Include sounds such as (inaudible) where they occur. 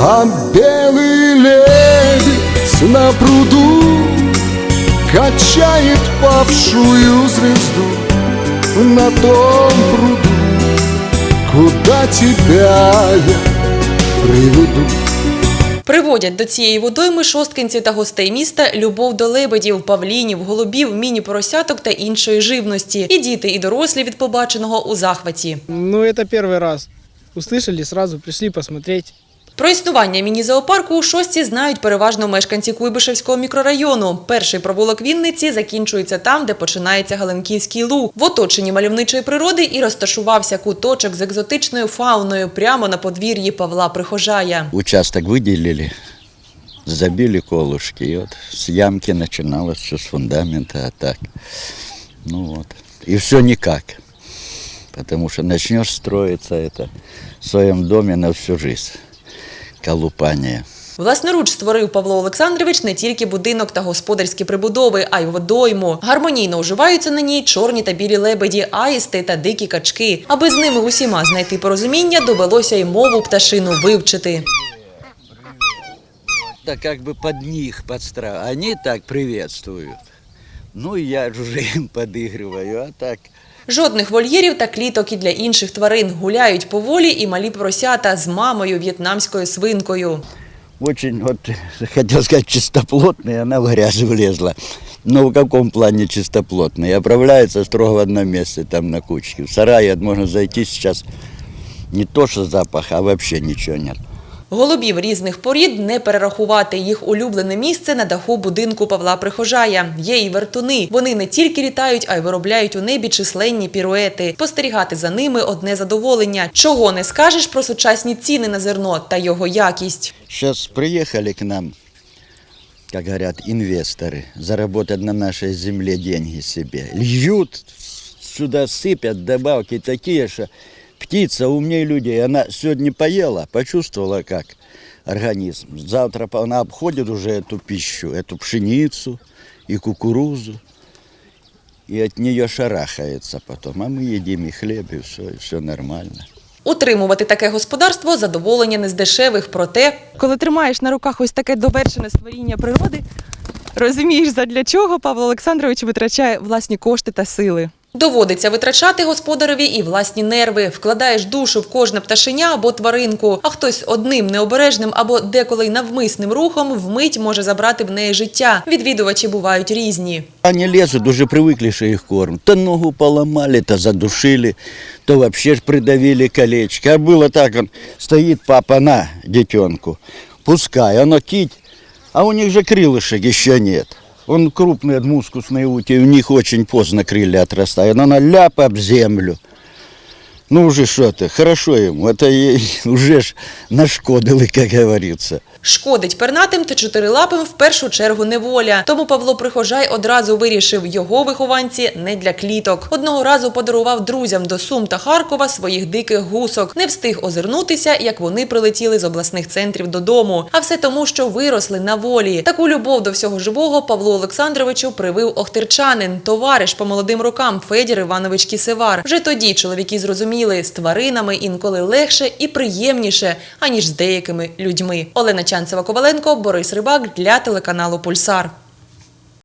А белый лебедь на пруду Качает павшую звезду На том пруду Куда тебя я приведу Приводять до цієї водойми шосткинці та гостей міста любов до лебедів, павлінів, голубів, міні-поросяток та іншої живності. І діти, і дорослі від побаченого у захваті. Ну, это первый раз. Услышали, сразу пришли посмотреть. Про існування міні-зоопарку у шостці знають переважно мешканці Куйбишевського мікрорайону. Перший провулок Вінниці закінчується там, де починається Галенківський луг. В оточенні мальовничої природи і розташувався куточок з екзотичною фауною прямо на подвір'ї Павла Прихожая. Участок выделили, забили колышки. И вот с ямки начиналось все с фундамента, а так. Ну вот. И все никак. Потому что начнешь строиться это в своем доме на всю жизнь. Колупание. Власноруч створив Павло Олександрович не тільки будинок та господарські прибудови, а й водойму. Гармонійно уживаються на ній чорні та білі лебеді, аїсти та дикі качки. Аби з ними усіма знайти порозуміння, довелося й мову пташину вивчити. Да как бы под них подстра. Они так приветствуют. Ну, и я уже им подыгрываю, а так Жодних вольєрів та кліток і для інших тварин гуляють поволі і малі поросята з мамою в'єтнамською свинкою. очень, вот, хотел сказать, чистоплотная, она в грязь влезла. Но в каком плане чистоплотная? Оправляется строго в одном месте, там на кучке. В сарае можно зайти сейчас, не то что запах, а вообще ничего нет. Голубів різних порід не перерахувати. Їх улюблене місце на даху будинку Павла Прихожая. Є і вертуни. Вони не тільки літають, а й виробляють у небі численні піруети. Спостерігати за ними одне задоволення. Чого не скажеш про сучасні ціни на зерно та його якість. Сейчас приехали к нам, как говорят, инвесторы, заработать на нашей земле деньги себе. Льют, сюда сыпят добавки такие, что птица умнее людей. Она сегодня поела, почувствовала как организм. Завтра она обходит уже эту пищу, эту пшеницу и кукурузу. И от нее шарахается потом. А мы едим и хлеб, и все, и все нормально. Утримувати таке господарство задоволення не з дешевих, проте Коли тримаєш на руках ось таке довершене створіння природи, розумієш, задля чого Павло Олександрович витрачає власні кошти та сили. Доводиться витрачати господареві і власні нерви. Вкладаєш душу в кожне пташеня або тваринку, а хтось одним необережним або деколи й навмисним рухом вмить може забрати в неї життя. Відвідувачі бувають різні. Они лезут, уже привыкли, что их кормят. То ногу поломали, то задушили, то вообще ж придавили колечко. А было так, он стоит папа на детенку, пускай, оно кить, а у них же крылышек еще нет. Он крупный, мускусные ути, у них очень поздно крылья отрастают. Она ляп об землю. Ну уже что ты, хорошо ему, это (laughs) уже ж нашкодили, как говорится. Шкодить пернатим та чотирилапим в першу чергу неволя. Тому Павло Прихожай одразу вирішив, його вихованці не для кліток. Одного разу подарував друзям до Сум та Харкова своїх диких гусок. Не встиг озирнутися, як вони прилетіли з обласних центрів додому. А все тому, що виросли на волі. Таку любов до всього живого Павлу Олександровичу привив охтирчанин, товариш по молодим рокам Федір Іванович Кісевар. Вже тоді чоловіки зрозуміли, з тваринами інколи легше і приємніше, аніж з деякими людьми. Олена Чанцева Коваленко, Борис Рибак для телеканалу Пульсар.